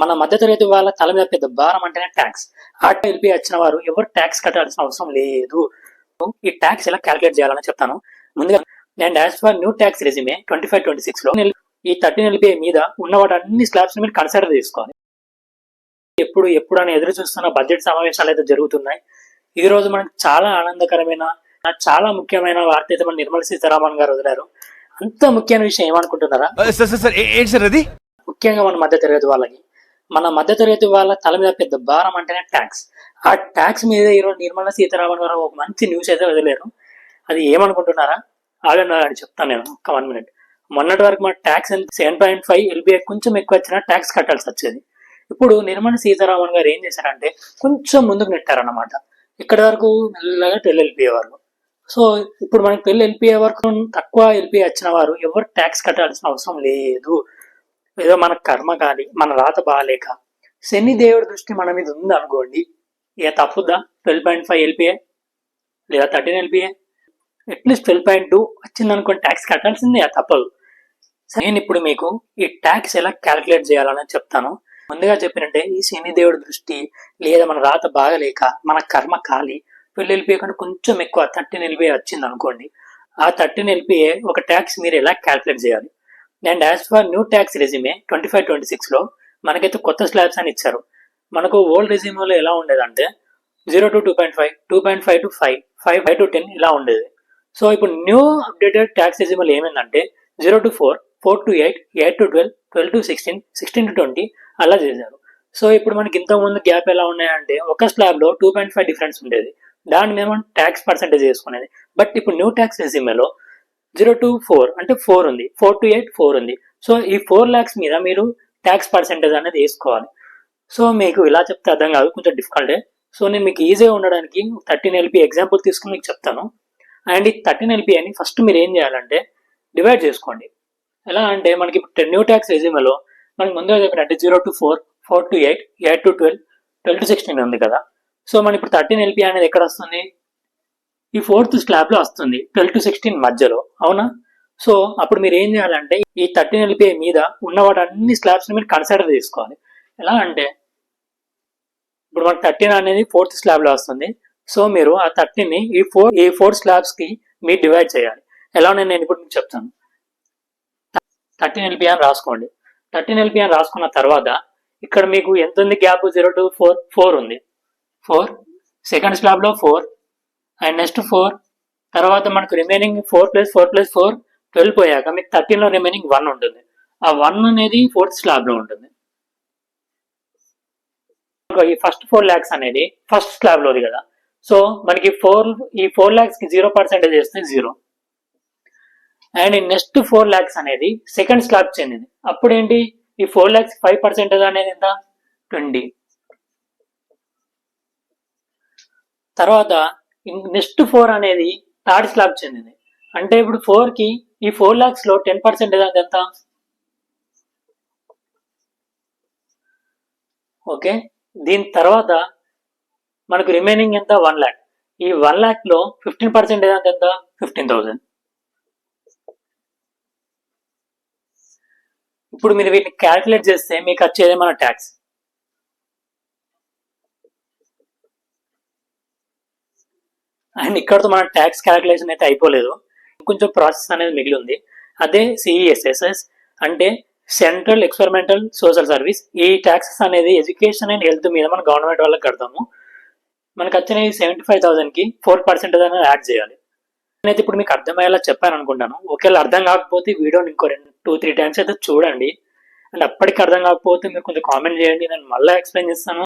మన మధ్యతరగతి వాళ్ళ తల మీద పెద్ద భారం అంటేనే ట్యాక్స్ ఆ ఎల్పి వచ్చిన వారు ఎవరు ట్యాక్స్ కట్టాల్సిన అవసరం లేదు. ఈ ట్యాక్స్ ఎలా క్యాలిక్యులేట్ చేయాలని చెప్తాను. ముందుగా నేను as per new tax regime twenty five twenty సిక్స్లో ఈ థర్టీన్ ఎల్పి మీద ఉన్న వాటి అన్ని స్లాబ్స్ మీరు కన్సిడర్ చేసుకోవాలి. ఎప్పుడు ఎప్పుడు అని ఎదురు చూస్తున్న బడ్జెట్ సమావేశాలు అయితే జరుగుతున్నాయి. ఈ రోజు మనకు చాలా ఆనందకరమైన చాలా ముఖ్యమైన వార్త అయితే మన నిర్మలా సీతారామన్ గారు వదిలారు. అంత ముఖ్యమైన విషయం ఏమనుకుంటున్నారా? ముఖ్యంగా మన మధ్య తరగతి వాళ్ళకి. మన మధ్యతరగతి వాళ్ళ తల మీద పెద్ద భారం అంటేనే ట్యాక్స్ ఆ ట్యాక్స్ మీద ఈరోజు నిర్మలా సీతారామన్ గారు ఒక మంచి న్యూస్ అయితే వదిలేరు. అది ఏమనుకుంటున్నారా? ఆగండి చెప్తాను నేను. ఒక వన్ మినిట్ మొన్నటి వరకు మన tax seven point five LPA కొంచెం ఎక్కువ వచ్చినా ట్యాక్స్ కట్టాల్సి వచ్చేది. ఇప్పుడు నిర్మలా సీతారామన్ గారు ఏం చేశారంటే కొంచెం ముందుకు నెట్టారన్నమాట. ఇక్కడ వరకు మెల్లగా ట్వెల్వ్ ఎల్పిఏ వరకు సో ఇప్పుడు మనకి ట్వెల్వ్ ఎల్పిఏ వరకు తక్కువ ఎల్పిఏ వచ్చిన వారు ఎవరు ట్యాక్స్ కట్టాల్సిన అవసరం లేదు. ఏదో మన కర్మ కాలి మన రాత బాగాలేక శని దేవుడి దృష్టి మన మీద ఉంది అనుకోండి ఇక తప్పుద్దా? ట్వెల్వ్ పాయింట్ ఫైవ్ ఎల్పిఏ లేదా thirteen LPA at least twelve point two వచ్చింది అనుకోండి ట్యాక్స్ కట్టాల్సిందే తప్పదు. నేను ఇప్పుడు మీకు ఈ ట్యాక్స్ ఎలా క్యాలిక్యులేట్ చేయాలని చెప్తాను. ముందుగా చెప్పినట్టే ఈ శని దేవుడి దృష్టి లేదా మన రాత బాగలేక మన కర్మ కాలి ట్వెల్వ్ ఎల్పిఏ కంటే కొంచెం ఎక్కువ థర్టీన్ ఎల్పిఏ వచ్చింది అనుకోండి ఆ థర్టీన్ ఎల్పిఏ ఒక ట్యాక్స్ మీరు ఎలా క్యాలిక్యులేట్ చేయాలి? And as per new tax regime twenty five twenty సిక్స్లో మనకైతే కొత్త స్లాబ్స్ అని ఇచ్చారు. మనకు ఓల్డ్ రెజ్యూమేలో ఎలా ఉండేదంటే zero to two point five two point five to five five five to ten ఇలా ఉండేది. సో ఇప్పుడు న్యూ అప్డేటెడ్ ట్యాక్స్ రెజ్యూమేలో ఏమైందంటే zero to four four to eight eight to twelve twelve to sixteen sixteen to twenty అలా చేశారు. So ఇప్పుడు మనకి ఇంతకుముందు గ్యాప్ ఎలా ఉన్నాయంటే ఒక స్లాబ్లో టూ పాయింట్ ఫైవ్ డిఫరెన్స్ ఉండేది. దాని మేము ట్యాక్స్ పర్సెంటేజ్ చేసుకునేది. బట్ ఇప్పుడు న్యూ ట్యాక్స్ రెజ్యూమేలో జీరో టు ఫోర్ అంటే ఫోర్ ఉంది. ఫోర్ టు ఎయిట్ ఫోర్ ఉంది. సో ఈ ఫోర్ ల్యాక్స్ మీద మీరు ట్యాక్స్ పర్సెంటేజ్ అనేది వేసుకోవాలి. సో మీకు ఇలా చెప్తే అర్థం కాదు కొంచెం డిఫికల్టే సో నేను మీకు ఈజీగా ఉండడానికి థర్టీన్ ఎల్పీ ఎగ్జాంపుల్ తీసుకుని మీకు చెప్తాను. అండ్ ఈ థర్టీన్ ఎల్పీ అని ఫస్ట్ మీరు ఏం చేయాలంటే డివైడ్ చేసుకోండి. ఎలా అంటే మనకి న్యూ ట్యాక్స్ రెజ్యూమేలో మనకి ముందుగా చెప్పినట్టు zero to four four to eight eight to twelve twelve to sixteen ఉంది కదా. సో మన ఇప్పుడు థర్టీన్ ఎల్పీ అనేది ఎక్కడ వస్తుంది? ఈ ఫోర్త్ స్లాబ్లో వస్తుంది ట్వెల్వ్ టు సిక్స్టీన్ మధ్యలో అవునా? సో అప్పుడు మీరు ఏం చేయాలంటే ఈ థర్టీన్ ఎల్పిఐ మీద ఉన్న వాటి అన్ని స్లాబ్స్ మీరు కన్సిడర్ చేసుకోవాలి. ఎలా అంటే ఇప్పుడు మనకి థర్టీన్ అనేది ఫోర్త్ స్లాబ్లో వస్తుంది. సో మీరు ఆ థర్టీన్ని ఈ ఫోర్ ఈ ఫోర్ స్లాబ్స్కి మీరు డివైడ్ చేయాలి. ఎలా నేను ఇప్పుడు మీకు చెప్తాను. థర్టీన్ ఎల్పిఐ అని రాసుకోండి. థర్టీన్ ఎల్పిఐ అని రాసుకున్న తర్వాత ఇక్కడ మీకు ఎంత ఉంది? Gap zero to four four ఉంది. ఫోర్. సెకండ్ స్లాబ్లో ఫోర్. అండ్ నెక్స్ట్ ఫోర్ తర్వాత మనకు remaining four plus four plus four twelve పోయాక మీకు థర్టీన్లో రిమైనింగ్ వన్ ఉంటుంది. ఆ వన్ అనేది ఫోర్త్ స్లాబ్లో ఉంటుంది. ఈ ఫస్ట్ ఫోర్ ల్యాక్స్ అనేది ఫస్ట్ స్లాబ్లో ఉంది కదా. సో మనకి ఫోర్ ఈ ఫోర్ ల్యాక్స్కి జీరో పర్సెంటేజ్ వేస్తే జీరో అండ్ ఈ నెక్స్ట్ ఫోర్ ల్యాక్స్ అనేది సెకండ్ స్లాబ్ చెందింది అప్పుడు ఏంటి ఈ ఫోర్ ల్యాక్స్ ఫైవ్ పర్సెంటేజ్ అనేది ఎంత? ట్వంటీ తర్వాత నెక్స్ట్ ఫోర్ అనేది థర్డ్ స్లాబ్ చెందింది. అంటే ఇప్పుడు ఫోర్కి ఈ ఫోర్ లాక్స్లో టెన్ పర్సెంట్ అంటే ఎంత? ఓకే. దీని తర్వాత మనకు రిమైనింగ్ ఎంత? వన్ ల్యాక్ ఈ వన్ ల్యాక్లో ఫిఫ్టీన్ పర్సెంట్ అంటే ఎంత? Fifteen thousand. ఇప్పుడు మీరు వీటిని క్యాల్కులేట్ చేస్తే మీకు వచ్చేది మన ట్యాక్స్. అండ్ ఇక్కడతో మన ట్యాక్స్ క్యాలిక్యులేషన్ అయితే అయిపోలేదు. కొంచెం ప్రాసెస్ అనేది మిగిలి ఉంది. అదే సిఈఎస్ఎస్ఎస్ అంటే సెంట్రల్ ఎక్స్పెరిమెంటల్ సోషల్ సర్వీస్ ఈ ట్యాక్సెస్ అనేది ఎడ్యుకేషన్ అండ్ హెల్త్ మీద మనం గవర్నమెంట్ వాళ్ళకి కడతాము. మనకు వచ్చిన సెవెంటీ ఫైవ్ థౌసండ్కి ఫోర్ పర్సెంటేజ్ అనేది యాడ్ చేయాలి. నేనైతే ఇప్పుడు మీకు అర్థమయ్యేలా చెప్పాను అనుకుంటాను. ఒకవేళ అర్థం కాకపోతే వీడియోని ఇంకో రెండు టూ త్రీ టైమ్స్ అయితే చూడండి. అండ్ అప్పటికి అర్థం కాకపోతే మీరు కొంచెం కామెంట్ చేయండి. నేను మళ్ళీ ఎక్స్ప్లెయిన్ చేస్తాను.